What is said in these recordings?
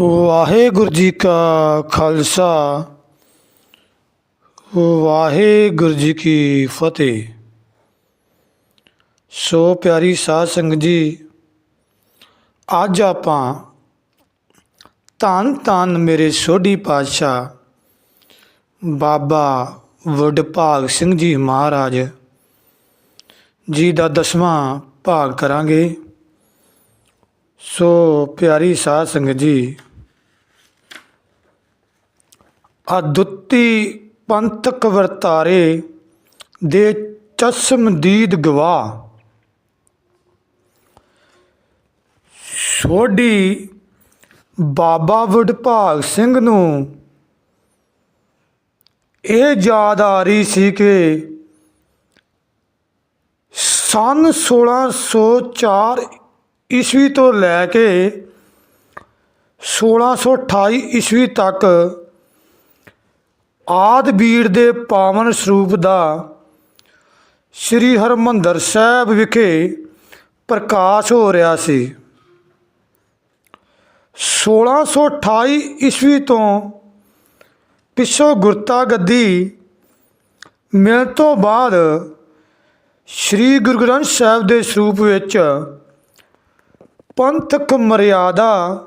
ਵਾਹਿਗੁਰੂ ਜੀ ਕਾ ਖਾਲਸਾ, ਵਾਹਿਗੁਰੂ ਜੀ ਕੀ ਫਤਿਹ। ਸੋ ਪਿਆਰੀ ਸਾਧ ਸੰਗਤ ਜੀ, ਅੱਜ ਆਪਾਂ ਧੰਨ ਧੰਨ ਮੇਰੇ ਸੋਢੀ ਪਾਤਸ਼ਾਹ ਬਾਬਾ ਵਡਭਾਗ ਸਿੰਘ ਜੀ ਮਹਾਰਾਜ ਜੀ ਦਾ ਦਸਵਾਂ ਭਾਗ ਕਰਾਂਗੇ। ਸੋ ਪਿਆਰੀ ਸਾਧ ਸੰਗਤ ਜੀ ਅਦੁੱਤੀ ਪੰਥਕ ਵਰਤਾਰੇ ਦੇ ਚਸ਼ਮਦੀਦ ਗਵਾਹ ਸੋਢੀ ਬਾਬਾ ਵਡਭਾਗ ਸਿੰਘ ਨੂੰ ਇਹ ਯਾਦ ਆ ਰਹੀ ਸੀ ਕਿ ਸਨ 1604 ਈਸਵੀ ਤੋਂ ਲੈ ਕੇ 1628 ਈਸਵੀ ਤੱਕ ਆਦ ਬੀੜ ਦੇ ਪਾਵਨ ਸਰੂਪ ਦਾ ਸ੍ਰੀ ਹਰਮੰਦਰ ਸਾਹਿਬ ਵਿਖੇ ਪ੍ਰਕਾਸ਼ ਹੋ ਰਿਹਾ ਸੀ। 1628 ਈਸਵੀ ਤੋਂ ਪਿੱਛੋਂ ਗੁਰਤਾ ਗੱਦੀ ਮਿਲਣ ਤੋਂ ਬਾਅਦ ਸ੍ਰੀ ਗੁਰੂ ਗ੍ਰੰਥ ਸਾਹਿਬ ਦੇ ਸਰੂਪ ਵਿੱਚ ਪੰਥਕ ਮਰਿਆਦਾ,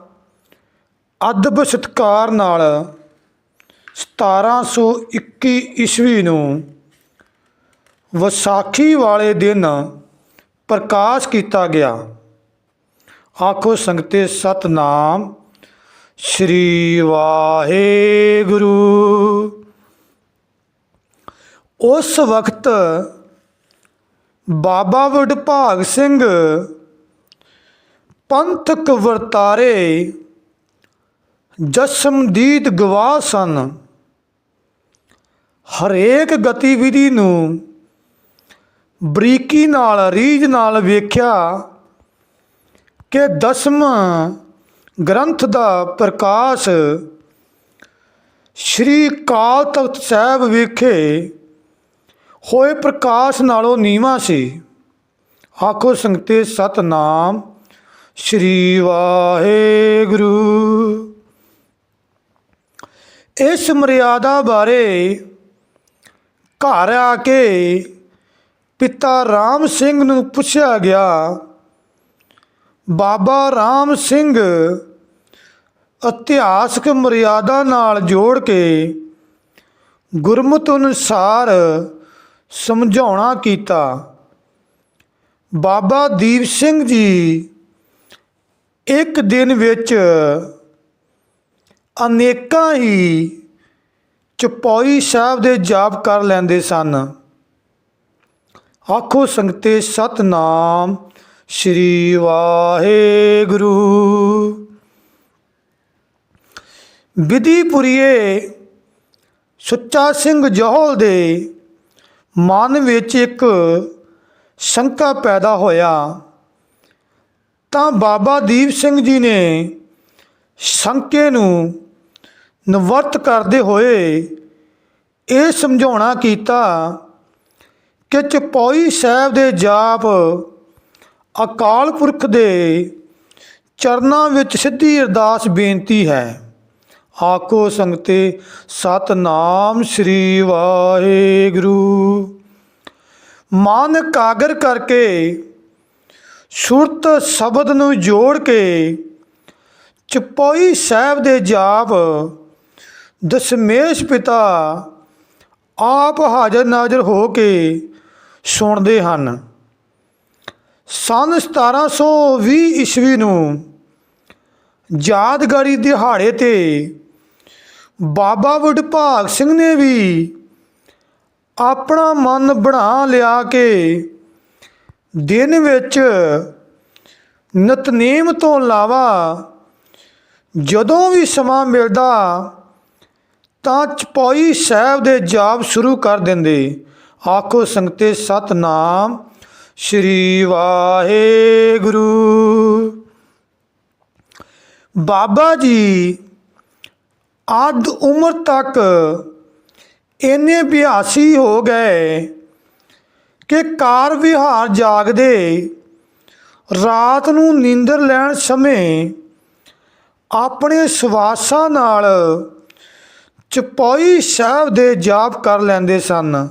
ਅਦਬ ਸਤਕਾਰ ਨਾਲ 1721 ਈਸਵੀ ਨੂੰ ਵਿਸਾਖੀ ਵਾਲੇ ਦਿਨ ਪ੍ਰਕਾਸ਼ ਕੀਤਾ ਗਿਆ। ਆਖੋ ਸੰਗਤੇ ਸਤਨਾਮ ਸ੍ਰੀ ਵਾਹਿਗੁਰੂ। ਉਸ ਵਕਤ ਬਾਬਾ ਵਡਭਾਗ ਸਿੰਘ ਪੰਥਕ ਵਰਤਾਰੇ ਜਸਮਦੀਦ ਗਵਾਹ ਸਨ। ਹਰੇਕ ਗਤੀਵਿਧੀ ਨੂੰ ਬਰੀਕੀ ਨਾਲ, ਰੀਝ ਨਾਲ ਵੇਖਿਆ ਕਿ ਦਸਵਾਂ ਗ੍ਰੰਥ ਦਾ ਪ੍ਰਕਾਸ਼ ਸ੍ਰੀ ਕਾਲ ਤਖਤ ਸਾਹਿਬ ਵਿਖੇ ਹੋਏ ਪ੍ਰਕਾਸ਼ ਨਾਲੋਂ ਨੀਵਾ ਸੀ। ਆਖੋ ਸੰਗਤੇ, ਸਤਨਾਮ। ਸ੍ਰੀ ਵਾਹਿਗੁਰੂ। ਇਸ ਮਰਿਆਦਾ ਬਾਰੇ ਘਰ ਆ ਕੇ ਪਿਤਾ ਰਾਮ ਸਿੰਘ ਨੂੰ ਪੁੱਛਿਆ ਗਿਆ, ਬਾਬਾ ਰਾਮ ਸਿੰਘ, ਇਤਿਹਾਸਕ ਮਰਿਆਦਾ ਨਾਲ ਜੋੜ ਕੇ ਗੁਰਮਤਿ ਅਨੁਸਾਰ ਸਮਝਾਉਣਾ ਕੀਤਾ। ਬਾਬਾ ਦੀਪ ਸਿੰਘ ਜੀ ਇੱਕ ਦਿਨ ਵਿੱਚ ਅਨੇਕਾਂ ਹੀ ਚਪੌਈ ਸਾਹਿਬ ਦੇ ਜਾਪ ਕਰ ਲੈਂਦੇ ਸਨ। ਆਖੋ ਸੰਗਤੇ, ਸਤਨਾਮ ਸ੍ਰੀ ਵਾਹਿਗੁਰੂ। ਵਿਧੀਪੁਰੀਏ ਸੁੱਚਾ ਸਿੰਘ ਜੋਹਲ ਦੇ ਮਨ ਵਿੱਚ ਇੱਕ ਸ਼ੰਕਾ ਪੈਦਾ ਹੋਇਆ। ਤਾਂ ਬਾਬਾ ਦੀਪ ਸਿੰਘ ਜੀ ਨੇ ਸ਼ੰਕੇ ਨੂੰ ਨਿਵਰਤ ਕਰਦੇ ਹੋਏ ਇਹ ਸਮਝਾਉਣਾ ਕੀਤਾ ਕਿ ਚਪੌਈ ਸਾਹਿਬ ਦੇ ਜਾਪ ਅਕਾਲ ਪੁਰਖ ਦੇ ਚਰਨਾਂ ਵਿੱਚ ਸਿੱਧੀ ਅਰਦਾਸ ਬੇਨਤੀ ਹੈ। ਆਖੋ ਸੰਗਤੇ, ਸਤਨਾਮ ਸ੍ਰੀ ਵਾਹਿਗੁਰੂ। ਮਨ ਕਾਗਰ ਕਰਕੇ ਸੁਰਤ ਸ਼ਬਦ ਨੂੰ ਜੋੜ ਕੇ ਚਪੋਈ ਸਾਹਿਬ ਦੇ ਜਾਪ, ਦਸ਼ਮੇਸ਼ ਪਿਤਾ ਆਪ ਹਾਜ਼ਰ ਨਾਜ਼ਰ ਹੋ ਕੇ ਸੁਣਦੇ ਹਨ। ਸਨ 1720 ਈਸਵੀ ਨੂੰ ਯਾਦਗਾਰੀ ਦਿਹਾੜੇ ਤੇ ਬਾਬਾ ਵਡਭਾਗ ਸਿੰਘ ਨੇ ਵੀ ਆਪਣਾ ਮਨ ਬਣਾ ਲਿਆ ਕੇ ਦਿਨ ਵਿੱਚ ਨਤਨੀਮ ਤੋਂ ਇਲਾਵਾ ਜਦੋਂ ਵੀ ਸਮਾਂ ਮਿਲਦਾ ਤਾਂ ਚਪੋਈ ਸਾਹਿਬ ਦੇ ਜਾਪ ਸ਼ੁਰੂ ਕਰ ਦਿੰਦੇ। ਆਖੋ ਸੰਗਤੇ ਸਤਨਾਮ, ਸ੍ਰੀ ਵਾਹਿਗੁਰੂ। ਬਾਬਾ ਜੀ ਅੱਧ ਉਮਰ ਤੱਕ ਇੰਨੇ ਬਿਆਸੀ ਹੋ ਗਏ। ਕਿ ਕਾਰ ਵਿਹਾਰ ਜਾਗਦੇ, ਰਾਤ ਨੂੰ ਨੀਂਦਰ ਲੈਣ ਸਮੇਂ ਆਪਣੇ ਸਵਾਸਾਂ ਨਾਲ ਚਪੋਈ ਸਾਹਿਬ ਦੇ ਜਾਪ ਕਰ ਲੈਂਦੇ ਸਨ।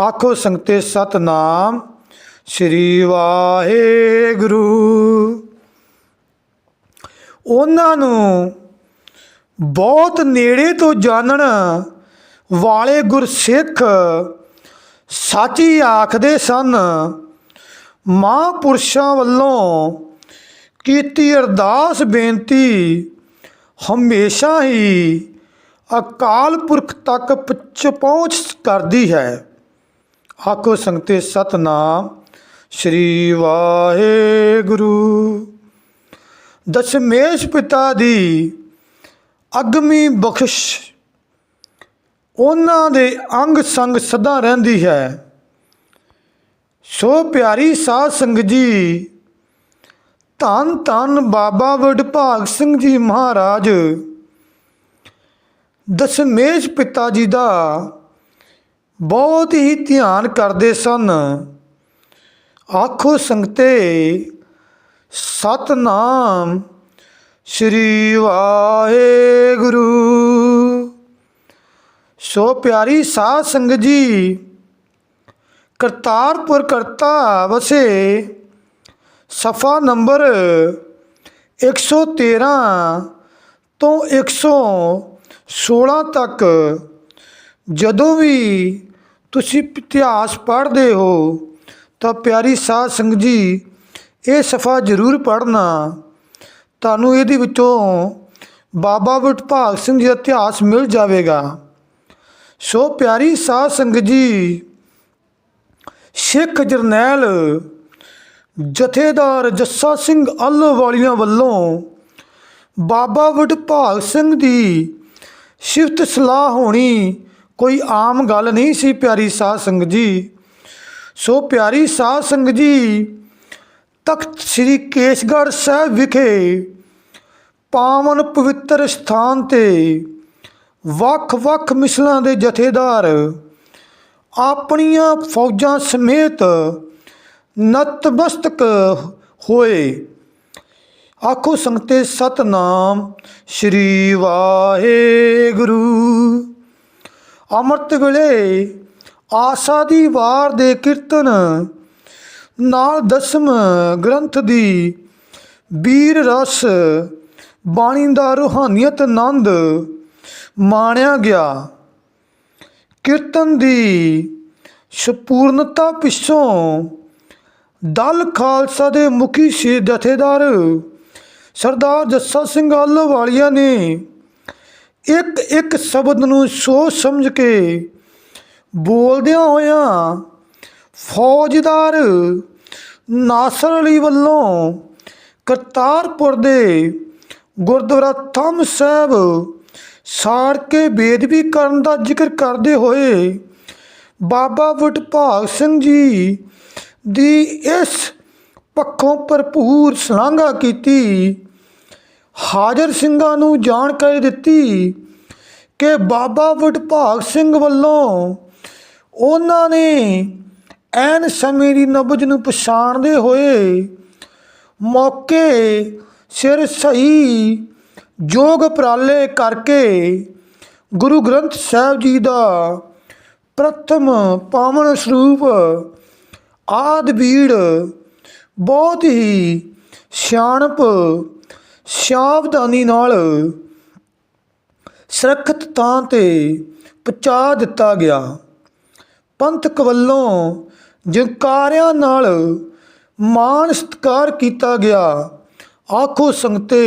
ਆਖੋ, ਸੰਗਤੇ ਸਤਨਾਮ, ਸ੍ਰੀ ਵਾਹਿਗੁਰੂ। ਉਹਨਾਂ ਨੂੰ ਬਹੁਤ ਨੇੜੇ ਤੋਂ ਜਾਣਨ ਵਾਲੇ ਗੁਰਸਿੱਖ ਸਾਚੀ ਆਖਦੇ ਸਨ, ਮਹਾਂਪੁਰਸ਼ਾਂ ਵੱਲੋਂ ਕੀਤੀ ਅਰਦਾਸ ਬੇਨਤੀ ਹਮੇਸ਼ਾ ਹੀ ਅਕਾਲ ਪੁਰਖ ਤੱਕ ਪਹੁੰਚ ਕਰਦੀ ਹੈ। ਆਖੋ ਸੰਗਤੇ ਸਤਨਾਮ, ਸ੍ਰੀ ਵਾਹਿਗੁਰੂ। ਦਸ਼ਮੇਸ਼ ਪਿਤਾ ਦੀ ਅਗਮੀ ਬਖਸ਼ ਉਹਨਾਂ ਦੇ ਅੰਗ ਸੰਗ ਸਦਾ ਰਹਿੰਦੀ ਹੈ। ਸੋ ਪਿਆਰੀ ਸਾਧ ਸੰਗਤ ਜੀ ਧੰਨ ਧੰਨ ਬਾਬਾ ਵਡਭਾਗ ਸਿੰਘ ਜੀ ਮਹਾਰਾਜ, ਦਸ਼ਮੇਸ਼ ਪਿਤਾ ਜੀ ਦਾ ਬਹੁਤ ਹੀ ਧਿਆਨ ਕਰਦੇ ਸਨ। ਆਖੋ ਸੰਗਤੇ, ਸਤਨਾਮ ਸ੍ਰੀ ਵਾਹਿਗੁਰੂ। ਸੋ ਪਿਆਰੀ ਸਾਧ ਸੰਗਤ ਜੀ ਕਰਤਾਰਪੁਰ ਕਰਤਾ ਵਸੇ ਸਫਾ ਨੰਬਰ 113 ਤੋਂ 116 ਤੱਕ। ਜਦੋਂ ਵੀ ਤੁਸੀਂ ਇਤਿਹਾਸ ਪੜ੍ਹਦੇ ਹੋ, ਤਾਂ ਪਿਆਰੀ ਸਾਧ ਸੰਗਤ ਜੀ, ਇਹ ਸਫਾ ਜ਼ਰੂਰ ਪੜ੍ਹਨਾ। ਤੁਹਾਨੂੰ ਇਹਦੇ ਵਿੱਚੋਂ ਬਾਬਾ ਵਡਭਾਗ ਸਿੰਘ ਜੀ ਦਾ ਇਤਿਹਾਸ ਮਿਲ ਜਾਵੇਗਾ। ਸੋ ਪਿਆਰੀ ਸਾਧ ਸੰਗਤ ਜੀ, ਸਿੱਖ ਜਰਨੈਲ ਜਥੇਦਾਰ ਜੱਸਾ ਸਿੰਘ ਅੱਲ ਵਾਲੀਆਂ ਵੱਲੋਂ ਬਾਬਾ ਵਡਭਾਗ ਸਿੰਘ ਦੀ ਸਿਫਤ ਸਲਾਹ ਹੋਣੀ ਕੋਈ ਆਮ ਗੱਲ ਨਹੀਂ ਸੀ ਪਿਆਰੀ ਸਾਧ ਸੰਗਤ ਜੀ। ਸੋ ਪਿਆਰੀ ਸਾਧ ਸੰਗਤ ਜੀ, ਤਖਤ ਸ੍ਰੀ ਕੇਸਗੜ੍ਹ ਸਾਹਿਬ ਵਿਖੇ ਪਾਵਨ ਪਵਿੱਤਰ ਸਥਾਨ ਤੇ ਵੱਖ-ਵੱਖ ਮਿਸਲਾਂ ਦੇ ਜਥੇਦਾਰ, ਆਪਣੀਆਂ ਫੌਜਾਂ ਸਮੇਤ ਨਤਮਸਤਕ ਹੋਏ। ਆਖੋ ਸੰਗਤੇ, ਸਤਨਾਮ ਸ੍ਰੀ ਵਾਹਿਗੁਰੂ। ਅੰਮ੍ਰਿਤ ਵੇਲੇ ਆਸਾ ਦੀ ਵਾਰ ਦੇ ਕੀਰਤਨ ਨਾਲ ਦਸਮ ਗ੍ਰੰਥ ਦੀ ਵੀਰ ਰਸ, ਬਾਣੀ ਦਾ ਰੂਹਾਨੀਅਤ ਆਨੰਦ ਮਾਣਿਆ ਗਿਆ। ਕੀਰਤਨ ਦੀ ਸੰਪੂਰਨਤਾ ਪਿੱਛੋਂ ਦਲ ਖਾਲਸਾ ਦੇ ਮੁਖੀ ਸ਼ੇ ਜਥੇਦਾਰ ਸਰਦਾਰ ਜੱਸਾ ਸਿੰਘ ਆਲੋਵਾਲੀਆ ਨੇ ਇੱਕ ਇੱਕ ਸ਼ਬਦ ਨੂੰ ਸੋਚ ਸਮਝ ਕੇ ਬੋਲਦਿਆਂ ਹੋਇਆਂ ਫੌਜਦਾਰ ਨਾਸਰ ਅਲੀ ਵੱਲੋਂ ਕਰਤਾਰਪੁਰ ਦੇ ਗੁਰਦੁਆਰਾ ਥੰਮ ਸਾਹਿਬ ਸਾੜ ਕੇ ਬੇਦਬੀ ਕਰਨ ਦਾ ਜ਼ਿਕਰ ਕਰਦੇ ਹੋਏ ਬਾਬਾ ਵਡਭਾਗ ਸਿੰਘ ਜੀ ਦੀ ਇਸ ਪੱਖੋਂ ਭਰਪੂਰ ਸ਼ਲਾਘਾ ਕੀਤੀ, ਹਾਜ਼ਰ ਸਿੰਘਾਂ ਨੂੰ ਜਾਣਕਾਰੀ ਦਿੱਤੀ ਕਿ ਬਾਬਾ ਵਡਭਾਗ ਸਿੰਘ ਵੱਲੋਂ ਉਹਨਾਂ ਨੇ ਐਨ ਸਮੇਂ ਦੀ ਨਬਜ ਨੂੰ ਪਛਾਣਦੇ ਹੋਏ ਮੌਕੇ ਸਿਰ ਸਹੀ ਜੋਗ ਉਪਰਾਲੇ ਕਰਕੇ ਗੁਰੂ ਗ੍ਰੰਥ ਸਾਹਿਬ ਜੀ ਦਾ ਪ੍ਰਥਮ ਪਾਵਨ ਸਰੂਪ ਆਦ ਬੀੜ ਬਹੁਤ ਹੀ ਸਿਆਣਪ, ਸਾਵਧਾਨੀ ਨਾਲ ਸੁਰੱਖਿਅਤ ਥਾਂ ਤੇ ਪਹੁੰਚਾ ਦਿੱਤਾ ਗਿਆ। ਪੰਥਕ ਵੱਲੋਂ ਜੰਕਾਰਿਆਂ ਨਾਲ ਮਾਣ ਸਤਿਕਾਰ ਕੀਤਾ ਗਿਆ। ਆਖੋ ਸੰਗਤੇ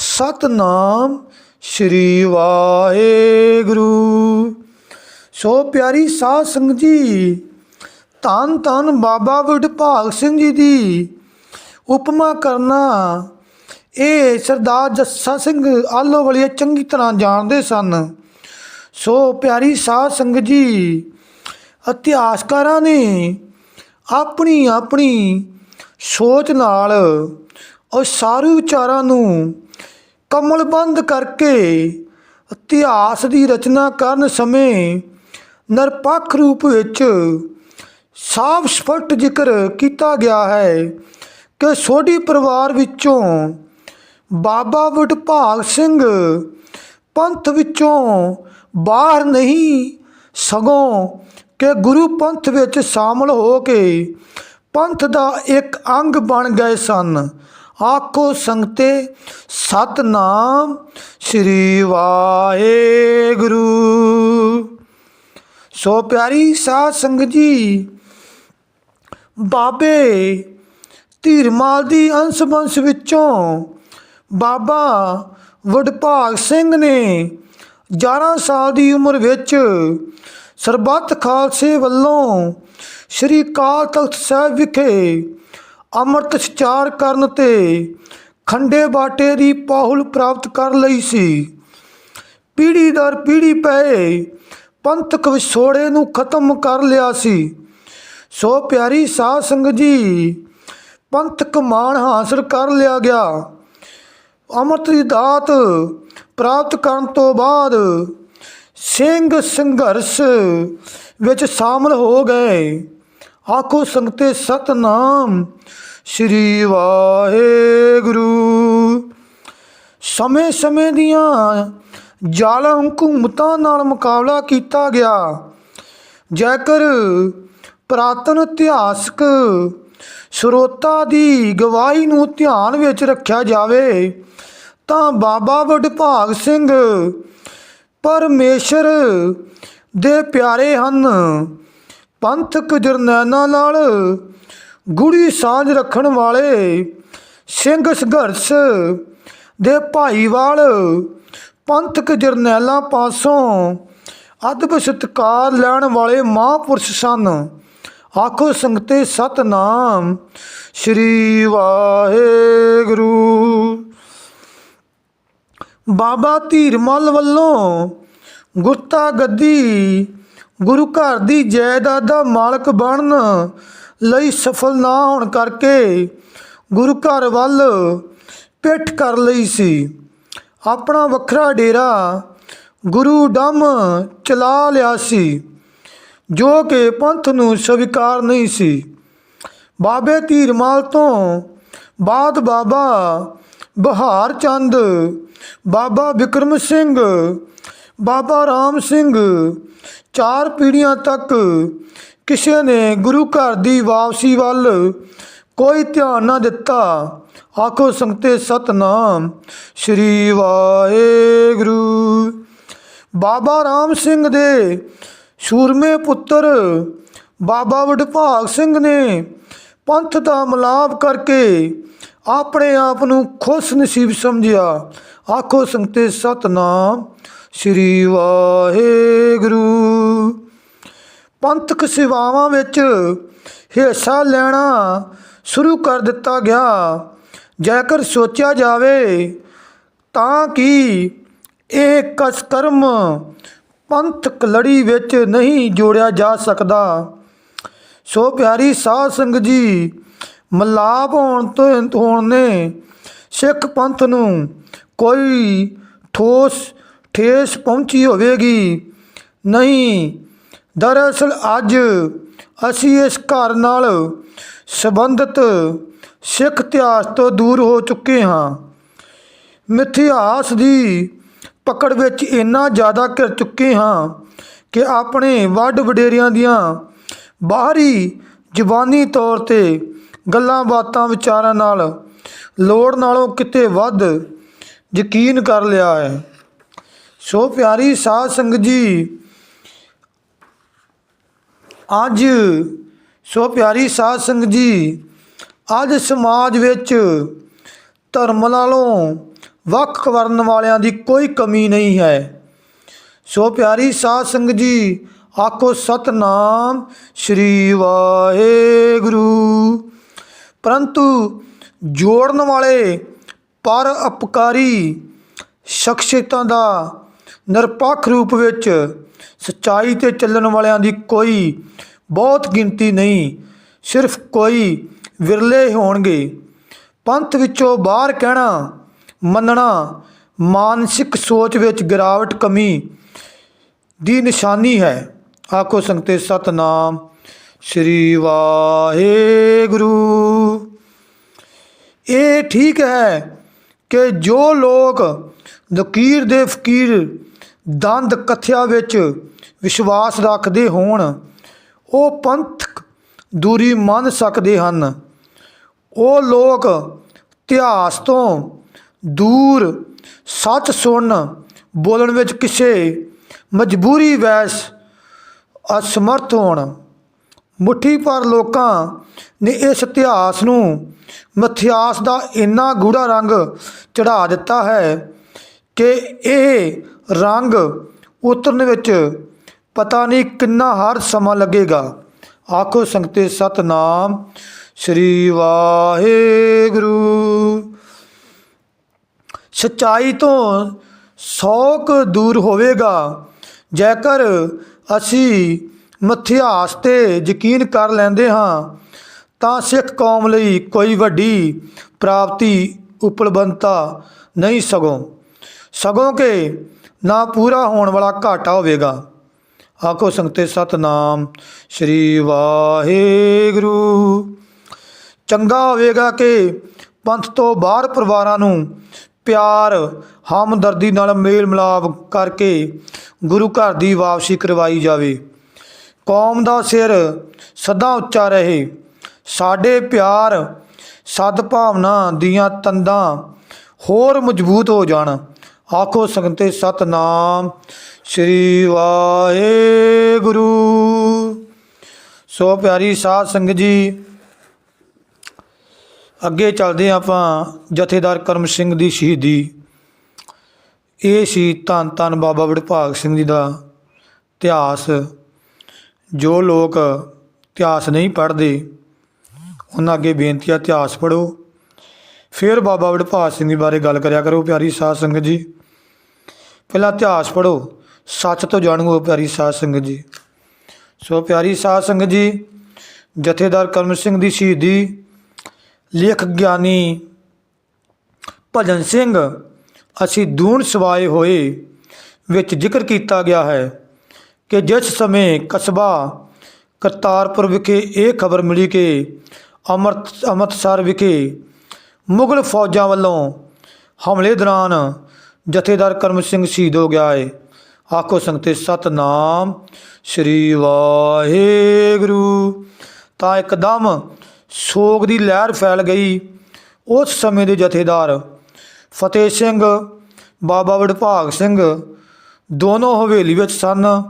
ਸਤਨਾਮ ਸ੍ਰੀ ਵਾਹਿਗੁਰੂ। ਸੋ ਪਿਆਰੀ ਸਾਧ ਸੰਗਤ ਜੀ, ਧੰਨ ਧੰਨ ਬਾਬਾ ਵਡਭਾਗ ਸਿੰਘ ਜੀ ਦੀ ਉਪਮਾ ਕਰਨਾ, ਇਹ ਸਰਦਾਰ ਜੱਸਾ ਸਿੰਘ ਆਲੋਵਾਲੀਆ ਚੰਗੀ ਤਰ੍ਹਾਂ ਜਾਣਦੇ ਸਨ। ਸੋ ਪਿਆਰੀ ਸਾਧ ਸੰਗਤ ਜੀ, ਇਤਿਹਾਸਕਾਰਾਂ ਨੇ ਆਪਣੀ ਆਪਣੀ ਸੋਚ ਨਾਲ ਉਹ ਸਾਰੇ ਵਿਚਾਰਾਂ ਨੂੰ ਕਮਲਬੰਦ ਕਰਕੇ ਇਤਿਹਾਸ ਦੀ ਰਚਨਾ ਕਰਨ ਸਮੇਂ ਨਿਰਪੱਖ ਰੂਪ ਵਿੱਚ ਸਾਫ਼ ਸਪਸ਼ਟ ਜ਼ਿਕਰ ਕੀਤਾ ਗਿਆ ਹੈ ਕਿ ਸੋਢੀ ਪਰਿਵਾਰ ਵਿੱਚੋਂ ਬਾਬਾ ਵਡਭਾਗ ਸਿੰਘ ਪੰਥ ਵਿੱਚੋਂ ਬਾਹਰ ਨਹੀਂ, ਸਗੋਂ ਕਿ ਗੁਰੂ ਪੰਥ ਵਿੱਚ ਸ਼ਾਮਲ ਹੋ ਕੇ ਪੰਥ ਦਾ ਇੱਕ ਅੰਗ ਬਣ ਗਏ ਸਨ। ਆਖੋ ਸੰਗਤੇ, ਸਤਨਾਮ ਸ੍ਰੀ ਵਾਹਿਗੁਰੂ। ਸੋ ਪਿਆਰੀ ਸਾਧ ਸੰਗਤ ਜੀ, ਬਾਬੇ ਧੀਰਮਾਲ ਦੀ ਅੰਸ਼ ਬੰਸ਼ ਵਿੱਚੋਂ ਬਾਬਾ ਵਡਭਾਗ ਸਿੰਘ ਨੇ 11 ਸਾਲ ਦੀ ਉਮਰ ਵਿੱਚ ਸਰਬੱਤ ਖਾਲਸੇ ਵੱਲੋਂ ਸ੍ਰੀ ਅਕਾਲ ਤਖਤ ਸਾਹਿਬ ਵਿਖੇ ਅੰਮ੍ਰਿਤ ਸਚਾਰ ਕਰਨ ਤੇ ਖੰਡੇ ਬਾਟੇ ਦੀ ਪਾਹੁਲ ਪ੍ਰਾਪਤ ਕਰ ਲਈ ਸੀ। ਪੀੜੀ ਦਰ ਪੀੜੀ ਪਏ ਪੰਥਕ ਵਿਛੋੜੇ ਨੂੰ ਖਤਮ ਕਰ ਲਿਆ ਸੀ। ਸੋ ਪਿਆਰੀ ਸਾਧ ਸੰਗਤ ਜੀ, ਪੰਥਕ ਮਾਣ ਹਾਸਲ ਕਰ ਲਿਆ ਗਿਆ। ਅੰਮ੍ਰਿਤ ਦੀ ਦਾਤ ਪ੍ਰਾਪਤ ਕਰਨ ਤੋਂ ਬਾਅਦ ਸਿੰਘ ਸੰਘਰਸ਼ ਵਿੱਚ ਸ਼ਾਮਲ ਹੋ ਗਏ। ਆਖੋ ਸੰਗਤੇ ਸਤਨਾਮ, ਸ੍ਰੀ ਵਾਹਿਗੁਰੂ। ਸਮੇਂ-ਸਮੇਂ ਦੀਆਂ ਜ਼ਾਲਮ ਹਕੂਮਤਾਂ ਨਾਲ ਮੁਕਾਬਲਾ ਕੀਤਾ ਗਿਆ। ਜੇਕਰ ਪ੍ਰਾਤਨ ਇਤਿਹਾਸਕ ਸਰੋਤਾਂ ਦੀ ਗਵਾਹੀ ਨੂੰ ਧਿਆਨ ਵਿੱਚ ਰੱਖਿਆ ਜਾਵੇ, ਤਾਂ ਬਾਬਾ ਵਡਭਾਗ ਸਿੰਘ ਪਰਮੇਸ਼ਰ ਦੇ ਪਿਆਰੇ ਹਨ। ਪੰਥਕ ਜਰਨੈਲਾਂ ਨਾਲ। ਗੂੜੀ ਸਾਂਝ ਰੱਖਣ ਵਾਲੇ ਸਿੰਘ ਸੰਘਰਸ਼ ਦੇ ਭਾਈਵਾਲ ਪੰਥਕ ਜਰਨੈਲਾਂ ਪਾਸੋਂ ਅਦਬ ਸਤਿਕਾਰ ਲੈਣ ਵਾਲੇ ਮਹਾਂਪੁਰਸ਼ ਸਨ। ਆਖੋ ਸੰਗਤੇ ਸਤਨਾਮ ਸ੍ਰੀ ਵਾਹਿਗੁਰੂ। ਬਾਬਾ ਧੀਰਮਲ ਵੱਲੋਂ ਗੁਰਤਾ ਗੱਦੀ, ਗੁਰੂ ਘਰ ਦੀ ਜਾਇਦਾਦ ਦਾ ਮਾਲਕ ਬਣਨ ਲਈ ਸਫਲ ਨਾ ਹੋਣ ਕਰਕੇ ਗੁਰੂ ਘਰ ਵੱਲ ਪਿੱਠ ਕਰ ਲਈ ਸੀ। ਆਪਣਾ ਵੱਖਰਾ ਡੇਰਾ ਗੁਰੂ ਡੰਮ ਚਲਾ ਲਿਆ ਸੀ, ਜੋ ਕਿ ਪੰਥ ਨੂੰ ਸਵੀਕਾਰ ਨਹੀਂ ਸੀ। ਬਾਬੇ ਧੀਰਮਾਲ ਤੋਂ ਬਾਅਦ ਬਾਬਾ ਬਹਾਰ ਚੰਦ ਬਾਬਾ ਵਿਕਰਮ ਸਿੰਘ ਬਾਬਾ ਰਾਮ ਸਿੰਘ, ਚਾਰ ਪੀੜ੍ਹੀਆਂ ਤੱਕ ਕਿਸੇ ਨੇ ਗੁਰੂ ਘਰ ਦੀ ਵਾਪਸੀ ਵੱਲ ਕੋਈ ਧਿਆਨ ਨਾ ਦਿੱਤਾ। ਆਖੋ ਸੰਗਤੇ ਸਤਨਾਮ, ਸ੍ਰੀ ਵਾਹਿਗੁਰੂ। ਬਾਬਾ ਰਾਮ ਸਿੰਘ ਦੇ ਸੂਰਮੇ ਪੁੱਤਰ ਬਾਬਾ ਵਡਭਾਗ ਸਿੰਘ ਨੇ ਪੰਥ ਦਾ ਮਲਾਪ ਕਰਕੇ ਆਪਣੇ ਆਪ ਨੂੰ ਖੁਸ਼ ਨਸੀਬ ਸਮਝਿਆ। ਆਖੋ ਸੰਗਤੇ ਸਤਨਾਮ ਸ੍ਰੀ ਵਾਹਿਗੁਰੂ। ਪੰਥਕ ਸੇਵਾਵਾਂ ਵਿੱਚ ਹਿੱਸਾ ਲੈਣਾ ਸ਼ੁਰੂ ਕਰ ਦਿੱਤਾ ਗਿਆ। ਜੇਕਰ ਸੋਚਿਆ ਜਾਵੇ ਤਾਂ ਕਿ ਇਹ ਕਸਕਰਮ ਪੰਥਕ ਲੜੀ ਵਿੱਚ ਨਹੀਂ ਜੋੜਿਆ ਜਾ ਸਕਦਾ? ਸੋ ਪਿਆਰੀ ਸਾਧ ਸੰਗਤ ਜੀ, ਮਲਾਪ ਹੋਣ ਤੋਂ ਹੋਣ ਨੇ ਸਿੱਖ ਪੰਥ ਨੂੰ ਕੋਈ ਠੋਸ ਠੇਸ ਪਹੁੰਚੀ ਹੋਵੇਗੀ। ਨਹੀਂ, ਦਰਅਸਲ ਅੱਜ ਅਸੀਂ ਇਸ ਘਰ ਨਾਲ ਸੰਬੰਧਿਤ ਸਿੱਖ ਇਤਿਹਾਸ ਤੋਂ ਦੂਰ ਹੋ ਚੁੱਕੇ ਹਾਂ। ਮਿਥਿਹਾਸ ਦੀ ਪਕੜ ਵਿੱਚ ਇੰਨਾ ਜ਼ਿਆਦਾ ਘਿਰ ਚੁੱਕੇ ਹਾਂ ਕਿ ਆਪਣੇ ਵੱਡ ਵਡੇਰਿਆਂ ਦੀਆਂ ਬਾਹਰੀ ਜ਼ੁਬਾਨੀ ਤੌਰ ਤੇ ਗੱਲਾਂ ਬਾਤਾਂ ਵਿਚਾਰਾਂ ਨਾਲ ਲੋੜ ਨਾਲੋਂ ਕਿਤੇ ਵੱਧ ਯਕੀਨ ਕਰ ਲਿਆ ਹੈ। ਸੋ ਪਿਆਰੀ ਸਾਧ ਸੰਗਤ ਜੀ, ਅੱਜ ਸੋ ਪਿਆਰੀ ਸਾਧ ਸੰਗਤ ਜੀ, ਅੱਜ ਸਮਾਜ ਵਿੱਚ ਧਰਮ ਨਾਲੋਂ ਵੱਖ ਕਰਨ ਵਾਲਿਆਂ ਦੀ ਕੋਈ ਕਮੀ ਨਹੀਂ ਹੈ। ਸੋ ਪਿਆਰੀ ਸਾਧ ਸੰਗਤ ਜੀ, ਆਖੋ ਸਤਨਾਮ ਸ੍ਰੀ ਵਾਹਿਗੁਰੂ। ਪਰੰਤੂ ਜੋੜਨ ਵਾਲੇ ਪਰ ਅਪਕਾਰੀ ਸ਼ਖਸੀਅਤਾਂ ਦਾ ਨਿਰਪੱਖ ਰੂਪ ਵਿੱਚ ਸਚਾਈ ਤੇ ਚੱਲਣ ਵਾਲਿਆਂ ਦੀ ਕੋਈ ਬਹੁਤ ਗਿਣਤੀ ਨਹੀਂ, ਸਿਰਫ ਕੋਈ ਵਿਰਲੇ ਹੋਣਗੇ। ਪੰਥ ਵਿੱਚੋਂ ਬਾਹਰ ਕਹਿਣਾ, ਮੰਨਣਾ, ਮਾਨਸਿਕ ਸੋਚ ਵਿੱਚ ਗਿਰਾਵਟ ਕਮੀ ਦੀ ਨਿਸ਼ਾਨੀ ਹੈ। ਆਖੋ ਸੰਗਤੇ, ਸਤਨਾਮ ਸ੍ਰੀ ਵਾਹਿਗੁਰੂ। ਇਹ ਠੀਕ ਹੈ ਕਿ ਜੋ ਲੋਕ ਲਕੀਰ ਦੇ ਫਕੀਰ ਦੰਦ ਕਥਿਆ ਵਿੱਚ ਵਿਸ਼ਵਾਸ ਰੱਖਦੇ ਹੋਣ, ਉਹ ਪੰਥਕ ਦੂਰੀ ਮੰਨ ਸਕਦੇ ਹਨ। ਉਹ ਲੋਕ ਇਤਿਹਾਸ ਤੋਂ ਦੂਰ ਸੱਚ ਸੁਣਨ ਬੋਲਣ ਵਿੱਚ ਕਿਸੇ ਮਜਬੂਰੀ ਵੈਸ ਅਸਮਰਥ ਹੋਣ। ਮੁੱਠੀ ਪਰ ਲੋਕਾਂ ਨੇ ਇਸ ਇਤਿਹਾਸ ਨੂੰ ਮਿਥਿਆਸ ਦਾ ਇੰਨਾ ਗੂੜਾ ਰੰਗ ਚੜਾ ਦਿੱਤਾ ਹੈ ਕਿ ਇਹ ਰੰਗ ਉਤਰਨ ਵਿੱਚ ਪਤਾ ਨਹੀਂ ਕਿੰਨਾ ਹਰ ਸਮਾਂ ਲੱਗੇਗਾ। ਆਖੋ ਸੰਗਤੇ ਸਤਨਾਮ, ਸ੍ਰੀ ਵਾਹਿਗੁਰੂ। ਸਚਾਈ ਤੋਂ ਸੌਕ ਦੂਰ ਹੋਵੇਗਾ। ਜੇਕਰ ਅਸੀਂ ਮਿਥਿਆਸ ਤੇ ਯਕੀਨ ਕਰ ਲੈਂਦੇ ਹਾਂ, ਤਾਂ ਸਿੱਖ ਕੌਮ ਲਈ ਕੋਈ ਵੱਡੀ ਪ੍ਰਾਪਤੀ, ਉਪਲਬਧਤਾ ਨਹੀਂ ਸਗੋਂ। ਸਗੋਂ ਕਿ ਨਾ ਪੂਰਾ ਹੋਣ ਵਾਲਾ ਘਾਟਾ ਹੋਵੇਗਾ। ਆਖੋ ਸੰਗਤੇ ਸਤਨਾਮ, ਸ੍ਰੀ ਵਾਹਿਗੁਰੂ। ਚੰਗਾ ਹੋਵੇਗਾ ਕਿ ਪੰਥ ਤੋਂ ਬਾਹਰ ਪਰਿਵਾਰਾਂ ਨੂੰ ਪਿਆਰ, ਹਮਦਰਦੀ ਨਾਲ ਮੇਲ ਮਿਲਾਪ ਕਰਕੇ ਗੁਰੂ ਘਰ ਦੀ ਵਾਪਸੀ ਕਰਵਾਈ ਜਾਵੇ। ਕੌਮ ਦਾ ਸਿਰ ਸਦਾ ਉੱਚਾ ਰਹੇ। ਸਾਡੇ ਪਿਆਰ, ਸਦਭਾਵਨਾ ਦੀਆਂ ਤੰਦਾਂ ਹੋਰ ਮਜ਼ਬੂਤ ਹੋ ਜਾਣ। ਆਖੋ ਸੰਗਤੇ ਸਤਨਾਮ ਸ੍ਰੀ ਵਾਹਿਗੁਰੂ। ਸੋ ਪਿਆਰੀ ਸਾਧ ਸੰਗਤ ਜੀ, ਅੱਗੇ ਚੱਲਦੇ ਹਾਂ ਆਪਾਂ ਜਥੇਦਾਰ ਕਰਮ ਸਿੰਘ ਦੀ ਸ਼ਹੀਦੀ। ਇਹ ਸੀ ਧੰਨ ਧੰਨ ਬਾਬਾ ਵਡਭਾਗ ਸਿੰਘ ਜੀ ਦਾ ਇਤਿਹਾਸ, ਜੋ ਲੋਕ ਇਤਿਹਾਸ ਨਹੀਂ ਪੜ੍ਹਦੇ, ਉਹਨਾਂ ਅੱਗੇ ਬੇਨਤੀ ਹੈ ਇਤਿਹਾਸ ਪੜ੍ਹੋ। ਫਿਰ ਬਾਬਾ ਵਡਭਾਗ ਸਿੰਘ ਜੀ ਬਾਰੇ ਗੱਲ ਕਰਿਆ ਕਰੋ ਪਿਆਰੀ ਸਾਧ ਸੰਗਤ ਜੀ। ਪਹਿਲਾਂ ਇਤਿਹਾਸ ਪੜ੍ਹੋ। ਸੱਚ ਤੋਂ ਜਾਣੋ ਪਿਆਰੀ ਸਾਧ ਸੰਗਤ ਜੀ। ਸੋ ਪਿਆਰੀ ਸਾਧ ਸੰਗਤ ਜੀ, ਜਥੇਦਾਰ ਕਰਮ ਸਿੰਘ ਦੀ ਸ਼ਹੀਦੀ, ਲੇਖ ਗਿਆਨੀ ਭਜਨ ਸਿੰਘ, ਅਸੀਂ ਦੂਣ ਸਵਾਏ ਹੋਏ ਵਿੱਚ ਜ਼ਿਕਰ ਕੀਤਾ ਗਿਆ ਹੈ ਕਿ ਜਿਸ ਸਮੇਂ ਕਸਬਾ ਕਰਤਾਰਪੁਰ ਵਿਖੇ ਇਹ ਖਬਰ ਮਿਲੀ ਕਿ ਅੰਮ੍ਰਿਤ, ਅੰਮ੍ਰਿਤਸਰ ਵਿਖੇ ਮੁਗਲ ਫੌਜਾਂ ਵੱਲੋਂ ਹਮਲੇ ਦੌਰਾਨ ਜਥੇਦਾਰ ਕਰਮ ਸਿੰਘ ਸ਼ਹੀਦ ਹੋ ਗਿਆ ਏ। ਆਖੋ ਸੰਗਤੇ, ਸਤਨਾਮ ਸ੍ਰੀ ਵਾਹਿਗੁਰੂ। ਤਾਂ ਇੱਕਦਮ ਸੋਗ ਦੀ ਲਹਿਰ ਫੈਲ ਗਈ। ਉਸ ਸਮੇਂ ਦੇ ਜਥੇਦਾਰ ਫਤਿਹ ਸਿੰਘ, ਬਾਬਾ ਵਡਭਾਗ ਸਿੰਘ ਦੋਨੋਂ ਹਵੇਲੀ ਵਿੱਚ ਸਨ।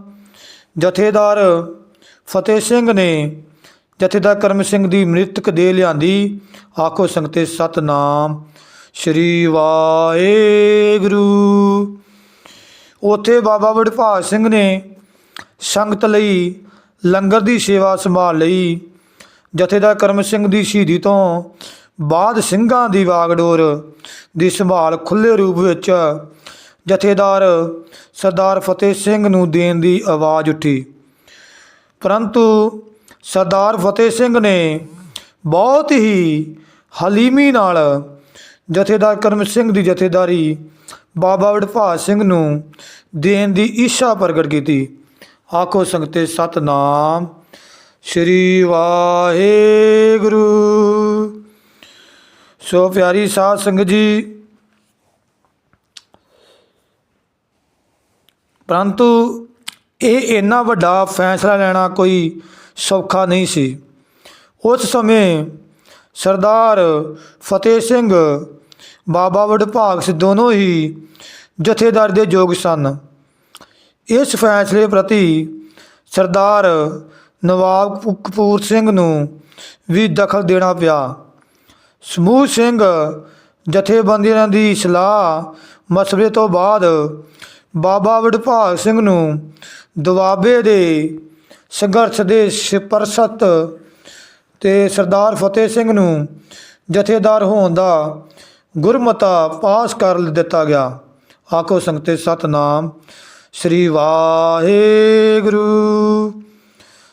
ਜਥੇਦਾਰ ਫਤਿਹ ਸਿੰਘ ਨੇ ਜਥੇਦਾਰ ਕਰਮ ਸਿੰਘ ਦੀ ਮ੍ਰਿਤਕ ਦੇ ਲਿਆਂਦੀ। ਆਖੋ ਸੰਗਤੇ, ਸਤਨਾਮ ਸ੍ਰੀ ਵਾਹਿਗੁਰੂ। ਉਥੇ ਬਾਬਾ ਵਡਭਾਗ ਸਿੰਘ ਨੇ ਸੰਗਤ ਲਈ ਲੰਗਰ ਦੀ ਸੇਵਾ ਸੰਭਾਲ ਲਈ ਜਥੇਦਾਰ ਕਰਮ ਸਿੰਘ ਦੀ ਸ਼ਹੀਦੀ ਤੋਂ ਬਾਅਦ ਸਿੰਘਾਂ ਦੀ ਵਾਗਡੋਰ ਦੀ ਸੰਭਾਲ ਖੁੱਲੇ ਰੂਪ ਵਿੱਚ ਜਥੇਦਾਰ ਸਰਦਾਰ ਫਤਿਹ ਸਿੰਘ ਨੂੰ ਦੇਣ ਦੀ ਆਵਾਜ਼ ਉੱਠੀ। ਪਰੰਤੂ ਸਰਦਾਰ ਫਤਿਹ ਸਿੰਘ ਨੇ ਬਹੁਤ ਹੀ ਹਲੀਮੀ ਨਾਲ ਜਥੇਦਾਰ ਕਰਮ ਸਿੰਘ ਦੀ ਜਥੇਦਾਰੀ ਬਾਬਾ ਵਡਭਾਗ ਸਿੰਘ ਨੂੰ ਦੇਣ ਦੀ ਇੱਛਾ ਪ੍ਰਗਟ ਕੀਤੀ। ਆਖੋ ਸੰਗਤੇ, ਸਤਨਾਮ ਸ੍ਰੀ ਵਾਹਿਗੁਰੂ। ਸੋ ਪਿਆਰੀ ਸਾਧ ਸੰਗਤ ਜੀ, ਪਰੰਤੂ ਇਹ ਇੰਨਾ ਵੱਡਾ ਫੈਸਲਾ ਲੈਣਾ ਕੋਈ ਸੌਖਾ ਨਹੀਂ ਸੀ। ਉਸ ਸਮੇਂ ਸਰਦਾਰ ਫਤਿਹ ਸਿੰਘ ਬਾਬਾ ਵਡਭਾਗ ਸਿੰਘ ਦੋਨੋਂ ਹੀ ਜਥੇਦਾਰ ਦੇ ਯੋਗ ਸਨ। ਇਸ ਫੈਸਲੇ ਪ੍ਰਤੀ ਸਰਦਾਰ ਨਵਾਬ ਕਪੂਰ ਸਿੰਘ ਨੂੰ ਵੀ ਦਖਲ ਦੇਣਾ ਪਿਆ। ਸਮੂਹ ਸਿੰਘ ਜਥੇਬੰਦੀਆਂ ਦੀ ਸਲਾਹ ਮਸਲੇ ਤੋਂ ਬਾਅਦ ਬਾਬਾ ਵਡਭਾਗ ਸਿੰਘ ਨੂੰ ਦੁਆਬੇ ਦੇ ਸੰਘਰਸ਼ ਦੇ ਸਿਪਰਸਤ ਤੇ ਸਰਦਾਰ ਫਤਿਹ ਸਿੰਘ ਨੂੰ ਜਥੇਦਾਰ ਹੋਣ ਦਾ ਗੁਰਮਤਾ ਪਾਸ ਕਰ ਦਿੱਤਾ ਗਿਆ। ਆਖੋ ਸੰਗਤੇ ਸਤਨਾਮ, ਸ੍ਰੀ ਵਾਹਿਗੁਰੂ।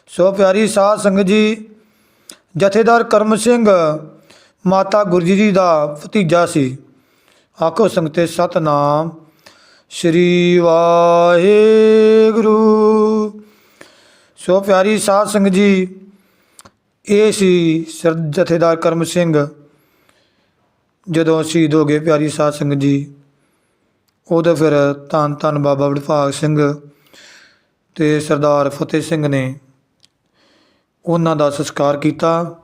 ਸੋ ਪਿਆਰੀ ਸਾਧ ਸੰਗਤ ਜੀ, ਜਥੇਦਾਰ ਕਰਮ ਸਿੰਘ, ਮਾਤਾ ਗੁਰਜੀ ਜੀ ਦਾ ਭਤੀਜਾ ਸੀ। ਆਖੋ ਸੰਗਤੇ ਸਤਨਾਮ, ਸ੍ਰੀ ਵਾਹਿਗੁਰੂ। ਸੋ ਪਿਆਰੀ ਸਾਧ ਸੰਗਤ ਜੀ, ਇਹ ਸੀ ਸਰ ਜਥੇਦਾਰ ਕਰਮ ਸਿੰਘ। ਜਦੋਂ ਸ਼ਹੀਦ ਹੋ ਗਏ ਪਿਆਰੀ ਸਾਧ ਸੰਗਤ ਜੀ ਉਦੋਂ ਫਿਰ ਧੰਨ ਧੰਨ ਬਾਬਾ ਵਡਭਾਗ ਸਿੰਘ ਤੇ ਸਰਦਾਰ ਫਤਿਹ ਸਿੰਘ ਨੇ ਉਹਨਾਂ ਦਾ ਸੰਸਕਾਰ ਕੀਤਾ।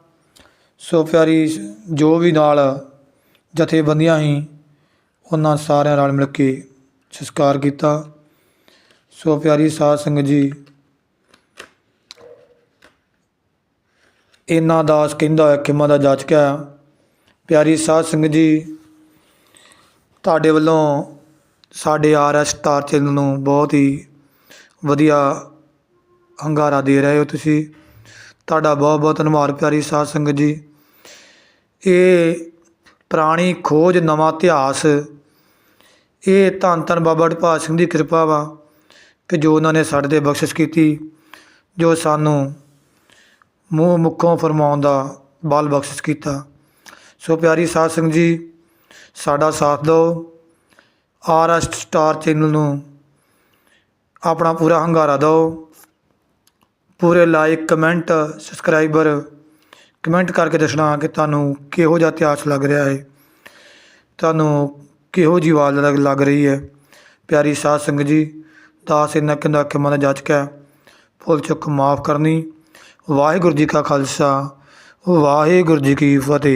ਸੋ ਪਿਆਰੀ ਜੋ ਵੀ ਨਾਲ ਜਥੇਬੰਦੀਆਂ ਸੀ, ਉਹਨਾਂ ਸਾਰਿਆਂ ਨਾਲ ਮਿਲ ਕੇ ਸੰਸਕਾਰ ਕੀਤਾ। ਸੋ ਪਿਆਰੀ ਸਾਧ ਸੰਗਤ ਜੀ, ਇਹਨਾਂ ਦਾਸ ਕਹਿੰਦਾ ਹੈ ਕਿ ਦਾ ਜਾਚਕਾ ਪਿਆਰੀ ਸਾਧ ਸੰਗਤ ਜੀ, ਤੁਹਾਡੇ ਵੱਲੋਂ ਸਾਡੇ ਆਰਐਸ ਸਟਾਰ ਚੈਨਲ ਨੂੰ ਬਹੁਤ ਹੀ ਵਧੀਆ ਹੰਗਾਰਾ ਦੇ ਰਹੇ ਹੋ ਤੁਸੀਂ। ਤੁਹਾਡਾ ਬਹੁਤ ਬਹੁਤ ਧੰਨਵਾਦ ਪਿਆਰੀ ਸਾਧ ਸੰਗਤ ਜੀ। ਇਹ ਪੁਰਾਣੀ ਖੋਜ, ਨਵਾਂ ਇਤਿਹਾਸ, ਇਹ ਧੰਨ ਧੰਨ ਬਾਬਾ ਢਪਾਲ ਸਿੰਘ ਦੀ ਕਿਰਪਾ ਵਾ ਕਿ ਜੋ ਉਹਨਾਂ ਨੇ ਸਾਡੇ ਤੇ ਬਖਸ਼ਿਸ਼ ਕੀਤੀ, ਜੋ ਸਾਨੂੰ ਮੂੰਹ ਮੁੱਖੋਂ ਫਰਮਾਉਣ ਦਾ ਬਲ ਬਖਸ਼ਿਸ਼ ਕੀਤਾ। ਸੋ ਪਿਆਰੀ ਸਾਧ ਸੰਗਤ ਜੀ, ਸਾਡਾ ਸਾਥ ਦਿਓ। ਆਰ ਐਸ ਸਟਾਰ ਚੈਨਲ ਨੂੰ ਆਪਣਾ ਪੂਰਾ ਹੰਗਾਰਾ ਦਿਓ। ਪੂਰੇ ਲਾਈਕ ਕਮੈਂਟ ਸਬਸਕ੍ਰਾਈਬਰ ਕਮੈਂਟ ਕਰਕੇ ਦੱਸਣਾ ਕਿ ਤੁਹਾਨੂੰ ਕਿਹੋ ਜਿਹਾ ਇਤਿਹਾਸ ਲੱਗ ਰਿਹਾ ਹੈ। ਤੁਹਾਨੂੰ ਕਿਹੋ ਜਿਹੀ ਆਵਾਜ਼ ਲੱਗ ਲੱਗ ਰਹੀ ਹੈ। ਪਿਆਰੀ ਸਾਧ ਸੰਗਤ ਜੀ, ਦਾਸ ਇਹਨਾਂ ਕਹਿੰਦਾ ਕਿ ਮਨ ਜਾਚ ਕੇ, ਭੁੱਲ ਚੁੱਕ ਮਾਫ ਕਰਨੀ। ਵਾਹਿਗੁਰੂ ਜੀ ਕਾ ਖਾਲਸਾ, ਵਾਹਿਗੁਰੂ ਜੀ ਕੀ ਫਤਿਹ।